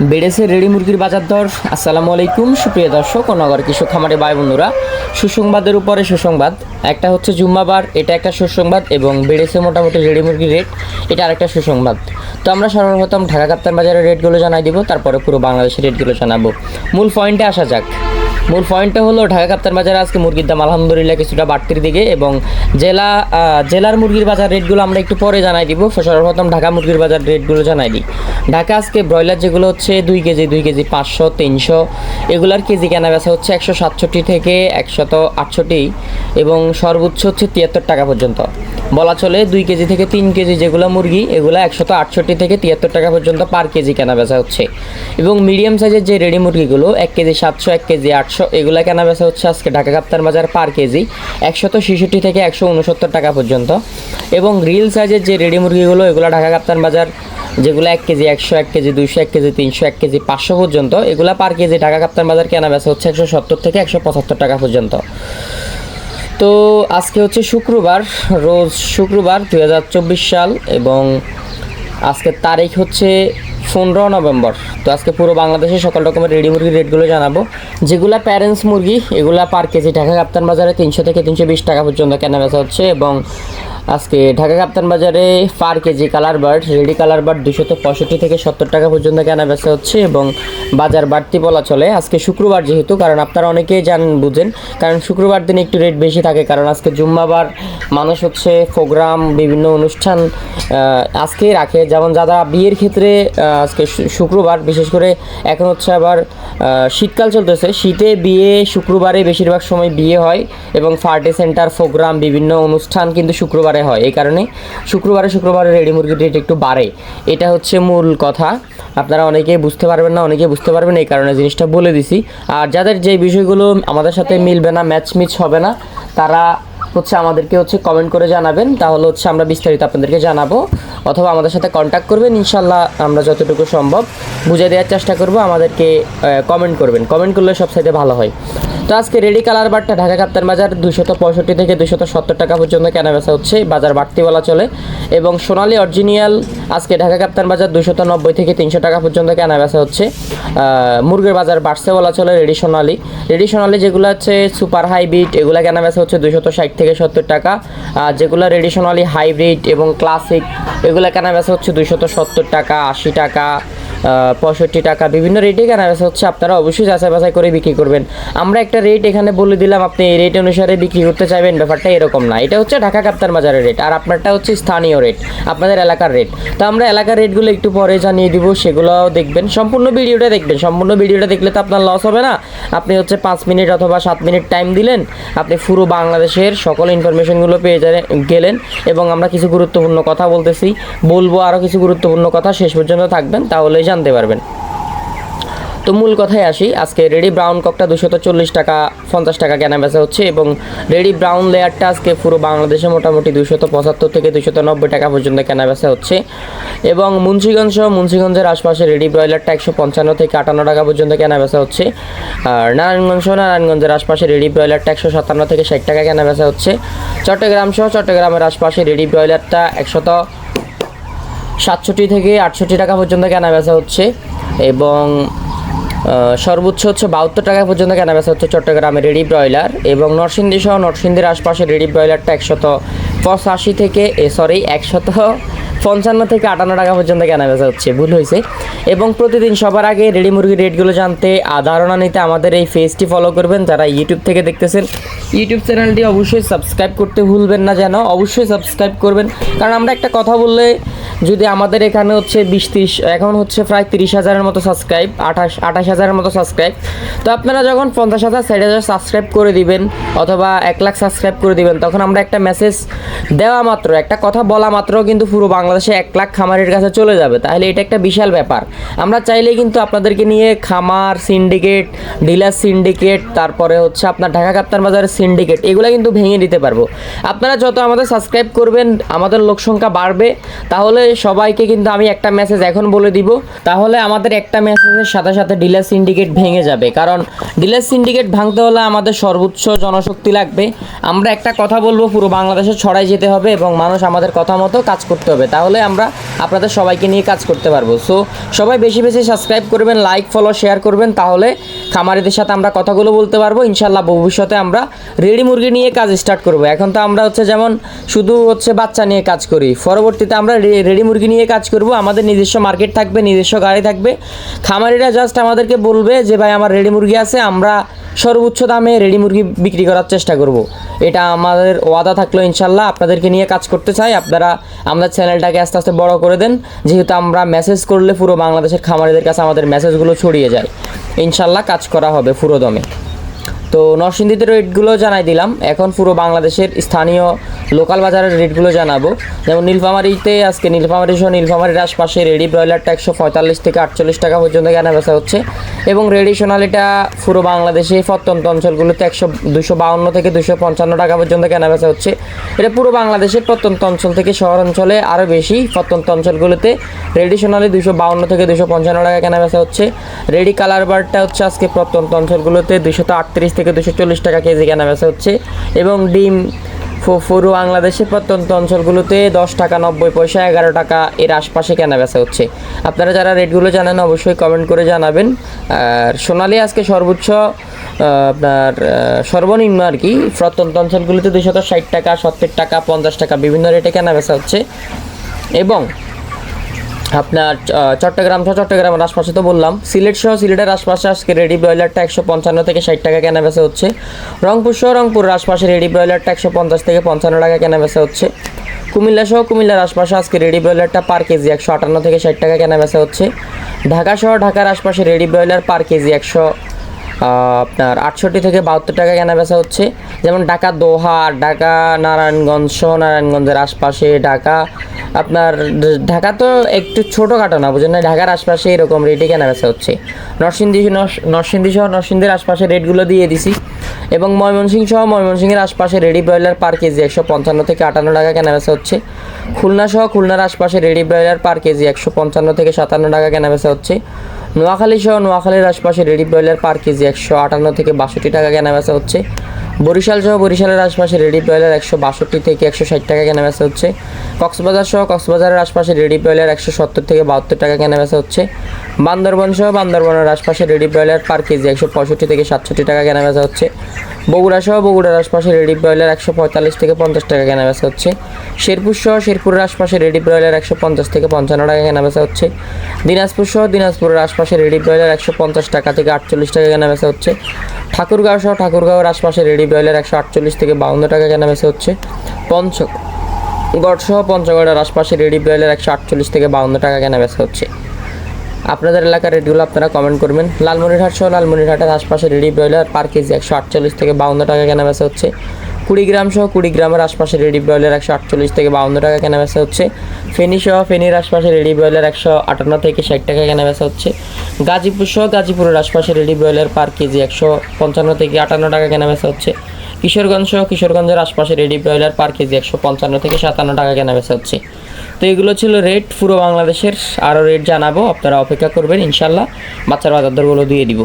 বেড়েছে রেডি মুরগির বাজার দর। আসসালামু আলাইকুম, সুপ্রিয় দর্শক ও নগর কৃষক খামারে ভাই বন্ধুরা। সুসংবাদের উপরে সুসংবাদ, একটা হচ্ছে জুম্মাবার, এটা একটা সুসংবাদ এবং বেড়েছে মোটামুটি রেডি মুরগির রেট, এটা আরেকটা সুসংবাদ। তো আমরা সর্বপ্রথম ঢাকা কাপ্তান বাজারের রেটগুলো জানাই দিব, তারপরে পুরো বাংলাদেশের রেটগুলো জানাব। মূল পয়েন্টে আসা যাক। মূল পয়েন্টটা হলো, ঢাকা কাপ্তার বাজারে আজকে মুরগির দাম আলহামদুলিল্লাহ কিছুটা বাড়তির দিকে এবং জেলা জেলার মুরগির বাজার রেটগুলো আমরা একটু পরে জানাই দিব। সর্বপ্রথম ঢাকা মুরগির বাজার রেটগুলো জানাই দিই। ঢাকা আজকে ব্রয়লার যেগুলো হচ্ছে দুই কেজি দুই কেজি পাঁচশো, তিনশো, এগুলার কেজি কেনা বেচা হচ্ছে একশো সাতষট্টি থেকে একশত আটষট্টি এবং সর্বোচ্চ হচ্ছে তিয়াত্তর টাকা পর্যন্ত। বলা চলে দুই কেজি থেকে তিন কেজি যেগুলো মুরগি, এগুলো একশত আটষট্টি থেকে তিয়াত্তর টাকা পর্যন্ত পার কেজি কেনা বেচা হচ্ছে। এবং মিডিয়াম সাইজের যে রেডি মুরগিগুলো, এক কেজি সাতশো, এক কেজি আটশো, এগুলো কেনা বেচা হচ্ছে আজকে ঢাকা কাপ্তান বাজার পার কেজি, একশত ছেষট্টি থেকে একশো উনসত্তর টাকা পর্যন্ত। এবং রিল সাইজের যে রেডি মুরগিগুলো, এগুলো ঢাকা কাপ্তান বাজার, যেগুলো এক কেজি একশো, এক কেজি দুইশো, এক কেজি তিনশো, এক কেজি পাঁচশো পর্যন্ত, এগুলো পার কেজি ঢাকা কাপ্তান বাজার কেনা বেচা হচ্ছে একশো সত্তর থেকে একশো পঁচাত্তর টাকা পর্যন্ত। তো আজকে হচ্ছে শুক্রবার, রোজ শুক্রবার দু হাজার চব্বিশ সাল এবং আজকে তারিখ হচ্ছে পনেরো নভেম্বর। তো আজকে পুরো বাংলাদেশে সকল রকমের রেডি মুরগির রেটগুলো জানাব। যেগুলো প্যারেন্টস মুরগি, এগুলো পার কেজি ঢাকা কাপ্তান বাজারে তিনশো থেকে তিনশো বিশ টাকা পর্যন্ত কেনা বেচা হচ্ছে এবং আজকে ঢাকা কাপ্তান বাজারে per kg colour bird, ready colour bird দুশো পঁয়ষট্টি থেকে সত্তর টাকা পর্যন্ত কেনা বেচা হচ্ছে এবং বাজার বাড়তি বলা চলে। আজকে শুক্রবার যেহেতু, কারণ আপনারা অনেকেই জানেন বুঝেন, কারণ শুক্রবার দিন একটু রেট বেশি থাকে, কারণ আজকে জুম্মাবার, মানুষ হচ্ছে প্রোগ্রাম, বিভিন্ন অনুষ্ঠান আজকেই রাখে। যেমন যারা বিয়ের ক্ষেত্রে আজকে শুক্রবার, বিশেষ করে এখন হচ্ছে আবার শীতকাল চলতেছে, শীতে বিয়ে শুক্রবারে বেশিরভাগ সময় বিয়ে হয় এবং পার্টি সেন্টার প্রোগ্রাম বিভিন্ন অনুষ্ঠান কিন্তু শুক্রবারে হয়, এই কারণে শুক্রবারে শুক্রবারে রেডি মুরগির রেট একটু বাড়ে। এটা হচ্ছে মূল কথা। আপনারা অনেকেই বুঝতে পারবেন না, অনেকেই বুঝতে পারবেন এই কারণে জিনিসটা বলে দিছি। আর যাদের যে বিষয়গুলো আমাদের সাথে মিলবে না ম্যাচ মিচ হবে না, তারা হচ্ছে আমাদেরকে হচ্ছে কমেন্ট করে জানাবেন। তাহলে হচ্ছে আমরা বিস্তারিত আপনাদেরকে জানাব। অথবা আমাদের সাথে কন্ট্যাক্ট করবেন, ইনশাল্লাহ আমরা যতটুকু সম্ভব বুঝে দেওয়ার চেষ্টা করব, আমাদেরকে কমেন্ট করবেন। কমেন্ট করলে সবসাইতে ভালো হয়। তো আজকে রেডি কালার বারটা ঢাকা কাপ্তান বাজার দুশত পঁয়ষট্টি থেকে দুশত সত্তর টাকা পর্যন্ত কেনা বেচা হচ্ছে, বাজার বাড়তি বলা চলে। এবং সোনালি অরিজিনিয়াল আজকে ঢাকা কাপ্তান বাজার দুশত নব্বই থেকে তিনশো টাকা পর্যন্ত কেনা বেচা হচ্ছে। মুরগের বাজার বাড়ছে বলা চলে রেডি সোনালি। রেডি সোনালি যেগুলো আছে সুপার হাইব্রিড, এগুলো কেনা বেচা হচ্ছে দুশত ষাট থেকে সত্তর টাকা। আর যেগুলো রেডি সোনালি হাইব্রিড এবং ক্লাসিক, এগুলো কেনা বেচা হচ্ছে দুশত সত্তর টাকা, আশি টাকা পঁয়ষট্টি টাকা। বিভিন্ন রেটে বেচা হচ্ছে, আপনারা অবশ্যই যাচাই বাছাই করে বিক্রি করবেন। আমরা একটা রেট এখানে বলে দিলাম, আপনি এই রেট অনুসারে বিক্রি করতে চাইবেন, ব্যাপারটা এরকম না। এটা হচ্ছে ঢাকা কাপ্তার বাজারের রেট আর আপনারটা হচ্ছে স্থানীয় রেট আপনাদের এলাকার রেট তো আমরা এলাকার রেটগুলো একটু পরে জানিয়ে দিব, সেগুলোও দেখবেন। সম্পূর্ণ ভিডিওটা দেখবেন। সম্পূর্ণ ভিডিওটা দেখলে তো আপনার লস হবে না। আপনি হচ্ছে পাঁচ মিনিট অথবা সাত মিনিট টাইম দিলেন, আপনি পুরো বাংলাদেশের সকল ইনফরমেশনগুলো পেয়ে গেলেন, এবং আমরা কিছু গুরুত্বপূর্ণ কথা বলতেছি। বলব আরও কিছু গুরুত্বপূর্ণ কথা শেষ পর্যন্ত থাকবেন, তাহলেই জানতে পারবেন। তো মূল কথায় আসি, আজকে রেডি ব্রাউন ককটা দুশত চল্লিশ টাকা, পঞ্চাশ টাকা কেনা বেচা হচ্ছে এবং রেডি ব্রাউন লেয়ারটা আজকে পুরো বাংলাদেশে মোটামুটি দুশত পঁচাত্তর থেকে দুশত নব্বই টাকা পর্যন্ত কেনা বেচা হচ্ছে। এবং মুন্সিগঞ্জ সহ মুন্সিগঞ্জের আশপাশে রেডি ব্রয়লারটা একশো পঞ্চান্ন থেকে আটান্ন টাকা পর্যন্ত কেনা বেচা হচ্ছে। আর নারায়ণগঞ্জ সহ নারায়ণগঞ্জের আশপাশে রেডি ব্রয়লারটা একশো সাতান্ন থেকে ষাট টাকা কেনা বেচা হচ্ছে। চট্টগ্রাম সহ চট্টগ্রামের আশপাশে রেডি ব্রয়লারটা একশত সাতষট্টি থেকে আটষট্টি টাকা পর্যন্ত কেনা বেচা হচ্ছে এবং সর্বোচ্চ হচ্ছে বাহাত্তর টাকা পর্যন্ত কেনা বেচা হচ্ছে চট্টগ্রামে রেডি ব্রয়লার এবং নরসিংদী সহ নরসিংদীর আশপাশে রেডি ব্রয়লারটা একশত পঁচাশি থেকে, এ সরি একশত পঞ্চান্ন থেকে আটান্ন টাকা পর্যন্ত কেনা বেচা হচ্ছে, ভুল হয়েছে এবং প্রতিদিন সবার আগে রেডি মুরগির রেটগুলো জানতে ধারণা নিতে আমাদের এই পেজটি ফলো করবেন। যারা ইউটিউব থেকে দেখতেছেন ইউটিউব চ্যানেলটি অবশ্যই সাবস্ক্রাইব করতে ভুলবেন না যেন, অবশ্যই সাবস্ক্রাইব করবেন। কারণ আমরা একটা কথা বললে যদি আমাদের এখানে হচ্ছে বিশ তিরিশ, এখন হচ্ছে প্রায় তিরিশ হাজারের মতো সাবস্ক্রাইব আঠাশ আঠাশ হাজারের মতো সাবস্ক্রাইব তো আপনারা যখন পঞ্চাশ হাজার, ষাট হাজার সাবস্ক্রাইব করে দিবেন অথবা এক লাখ সাবস্ক্রাইব করে দিবেন, তখন আমরা একটা মেসেজ দেওয়া মাত্র, একটা কথা বলা মাত্র কিন্তু পুরো বাংলাদেশে এক লাখ খামারের কাছে চলে যাবে। তাহলে এটা একটা বিশাল ব্যাপার। আমরা চাইলে কিন্তু আপনাদেরকে নিয়ে খামার সিন্ডিকেট ডিলার সিন্ডিকেট তারপরে হচ্ছে আপনার ঢাকা কাপ্তান বাজারের সিন্ডিকেট এগুলো কিন্তু ভেঙে দিতে পারব। আপনারা যত আমাদের সাবস্ক্রাইব করবেন, আমাদের লোক সংখ্যা বাড়বে। তাহলে সবাইকে কিন্তু আমি একটা মেসেজ এখন বলে দিব। তাহলে আমাদের একটা মেসেজের সাথে সাথে ডিলার সিন্ডিকেট ভেঙে যাবে। কারণ ডিলার সিন্ডিকেট ভাঙতে হলে আমাদের সর্বোচ্চ জনশক্তি লাগবে। আমরা একটা কথা বলব, পুরো বাংলাদেশে ছড়াই যেতে হবে এবং মানুষ আমাদের কথা মতো কাজ করতে হবে। তাহলে আমরা আপনাদের সবাইকে নিয়ে কাজ করতে পারব। সো সবাই বেশি বেশি সাবস্ক্রাইব করবেন লাইক ফলো শেয়ার করবেন, তাহলে খামারিদের সাথে আমরা কথাগুলো বলতে পারব। ইনশাল্লাহ ভবিষ্যতে আমরা রেডি মুরগি নিয়ে কাজ স্টার্ট করব। এখন তো আমরা হচ্ছে যেমন শুধু হচ্ছে বাচ্চা নিয়ে কাজ করি, পরবর্তীতে আমরা রেডি মুরগি নিয়ে কাজ করব। আমাদের নিজস্ব মার্কেট থাকবে, নিজস্ব গাড়ি থাকবে। খামারিরা জাস্ট আমাদেরকে বলবে যে, ভাই, আমার রেডি মুরগি আছে, আমরা সর্বোচ্চ দামে রেডি মুরগি বিক্রি করার চেষ্টা করব। এটা আমাদের ওয়াদা থাকল ইনশাল্লাহ, আপনাদেরকে নিয়ে কাজ করতে চাই। আপনারা আমাদের চ্যানেলটাকে আস্তে আস্তে বড় করে দেন, যেহেতু আমরা মেসেজ করলে পুরো বাংলাদেশের খামারিদের কাছে আমাদের মেসেজগুলো ছড়িয়ে যায়। ইনশাল্লাহ কাজ করা হবে পুরো দমে। তো নরসিংদীতে রেটগুলো জানাই দিলাম, এখন পুরো বাংলাদেশের স্থানীয় লোকাল বাজারের রেটগুলো জানাব। যেমন নীলফামারিতে আজকে নীলফামারি সহ নীলফামারির আশপাশে রেডি ব্রয়লারটা একশো পঁয়তাল্লিশ থেকে আটচল্লিশ টাকা পর্যন্ত কেনা বেচা হচ্ছে। এবং রেডি সোনালিটা পুরো বাংলাদেশে প্রত্যন্ত অঞ্চলগুলোতে একশো দুশো বাউন্ন থেকে দুশো পঞ্চান্ন টাকা পর্যন্ত কেনা বেচা হচ্ছে। এটা পুরো বাংলাদেশের প্রত্যন্ত অঞ্চল থেকে শহর অঞ্চলে আরও বেশি প্রত্যন্ত অঞ্চলগুলোতে রেডি সোনালি দুশো বাউন্ন থেকে দুশো পঞ্চান্ন টাকা কেনা বেচা হচ্ছে। রেডি কালার বারটা হচ্ছে আজকে প্রত্যন্ত অঞ্চলগুলোতে দুশো আটত্রিশ থেকে দুশো চল্লিশ টাকা কেজি কেনা বেচা হচ্ছে। এবং ডিম ফু- পুরো বাংলাদেশের প্রত্যন্ত অঞ্চলগুলোতে দশ টাকা, নব্বই পয়সা, এগারো টাকা এর আশপাশে কেনা বেচা হচ্ছে। আপনারা যারা রেটগুলো জানেন অবশ্যই কমেন্ট করে জানাবেন। আর সোনালি আজকে সর্বোচ্চ আপনার সর্বনিম্ন আর কি, প্রত্যন্ত অঞ্চলগুলোতে দুশত ষাট টাকা, সত্তর টাকা, পঞ্চাশ টাকা বিভিন্ন রেটে কেনা বেচা হচ্ছে। এবং আপনার চট্টগ্রাম সহ চট্টগ্রামের আশপাশে তো বললাম। সিলেট সহ সিলেটের আশপাশে আজকে রেডি ব্রয়লারটা একশো পঞ্চান্ন থেকে ষাট টাকা কেনা বেচা হচ্ছে। রংপুর সহ রংপুরের আশপাশে রেডি ব্রয়লারটা একশো পঞ্চাশ থেকে পঞ্চান্ন টাকা কেনা বেচা হচ্ছে। কুমিল্লা সহ কুমিল্লার আশপাশে আজকে রেডি ব্রয়লারটা পার কেজি একশো আটান্ন থেকে ষাট টাকা কেনা বেচা হচ্ছে। ঢাকা সহ ঢাকার আশপাশে রেডি ব্রয়লার পার কেজি একশো আপনার আটষট্টি থেকে বাহাত্তর টাকা কেনা বেচা হচ্ছে। যেমন ঢাকা দোহা, ঢাকা নারায়ণগঞ্জ, সহ নারায়ণগঞ্জের আশপাশে ঢাকা। আপনার ঢাকা তো একটু ছোটোখাটো না বুঝলেন না? ঢাকার আশপাশে এরকম রেটে কেনা বেচা হচ্ছে। নরসিংদী নরস- নরসিংদী সহ নরসিংদীর আশপাশে রেটগুলো দিয়ে দিছি। এবং ময়মনসিংহ সহ ময়মনসিংহের আশপাশে রেডি ব্রয়লার পার কেজি একশো পঞ্চান্ন থেকে আটান্ন টাকা কেনা বেচা হচ্ছে। খুলনা সহ খুলনার আশপাশে রেডি ব্রয়লার পার কেজি একশো পঞ্চান্ন থেকে সাতান্ন টাকা কেনা বেচা হচ্ছে। নোয়াখালী সহ নোয়াখালীর আশপাশে রেডি ব্রয়লার পার কেজি একশো আটান্ন থেকে বাষট্টি টাকা কেনাবেচা হচ্ছে। বরিশাল সহ বরিশালের আশপাশে রেডি ব্রয়লার একশো বাষট্টি থেকে একশো ষাট টাকা কেনাবেচা হচ্ছে। কক্সবাজার সহ কক্সবাজারের আশপাশে রেডি ব্রয়লার একশো সত্তর থেকে বাহাত্তর টাকা কেনাবেচা হচ্ছে। বান্দরবন সহ বান্দরবনের আশপাশে রেডি ব্রয়লার পার কেজি একশো পঁয়ষট্টি থেকে সাতষট্টি টাকা কেনা বেচা হচ্ছে। বগুড়া সহ বগুড়ার আশপাশে রেডি ব্রয়লার একশো পঁয়তাল্লিশ থেকে পঞ্চাশ টাকা কেনা বেচা হচ্ছে। শেরপুর সহ শেরপুরের আশপাশে রেডি ব্রয়লার একশো পঞ্চাশ থেকে পঞ্চান্ন টাকা কেনা বেচা হচ্ছে। দিনাজপুর সহ দিনাজপুরের আশপাশে রেডি ব্রয়লার একশো পঞ্চাশ টাকা থেকে আটচল্লিশ টাকা কেনা বেচা হচ্ছে। ঠাকুরগাঁও সহ ঠাকুরগাঁওয়ের আশপাশে রেডি ব্রয়লার একশো আটচল্লিশ থেকে বাউন্ন টাকা কেনা বেচা হচ্ছে। পঞ্চ গড় সহ পঞ্চগড়ের আশপাশে রেডি ব্রয়লার একশো আটচল্লিশ থেকে বাউন্ন টাকা কেনা বেচা হচ্ছে। আপনাদের এলাকার রেটগুলো আপনারা কমেন্ট করবেন। লালমনিরহাট সহ লালমনিরহাটের আশপাশে রেডি ব্রয়লার পার কেজি একশো আটচল্লিশ থেকে বাউন্ন টাকা কেনা বেচা হচ্ছে। কুড়িগ্রাম সহ কুড়িগ্রামের আশপাশে রেডি ব্রয়লার একশো আটচল্লিশ থেকে বাউন্ন টাকা কেনা বেচা হচ্ছে। ফেনী সহ ফেনীর আশপাশে রেডি ব্রয়লার একশো আটান্ন থেকে ষাট টাকা কেনা বেচা হচ্ছে। গাজীপুর সহ গাজীপুরের আশপাশে রেডি ব্রয়লার পার কেজি একশো পঞ্চান্ন থেকে আটান্ন টাকা কেনা বেচা হচ্ছে। কিশোরগঞ্জ সহ কিশোরগঞ্জের আশপাশে রেডি ব্রয়লার পার কেজি একশো পঞ্চান্ন থেকে সাতান্ন টাকা কেনা বেচা হচ্ছে। তো এগুলো ছিল রেট পুরো বাংলাদেশের আরও রেট জানাব, আপনারা অপেক্ষা করবেন, ইনশাল্লাহ বাচ্চার বাজার দরগুলো দিয়ে দিব।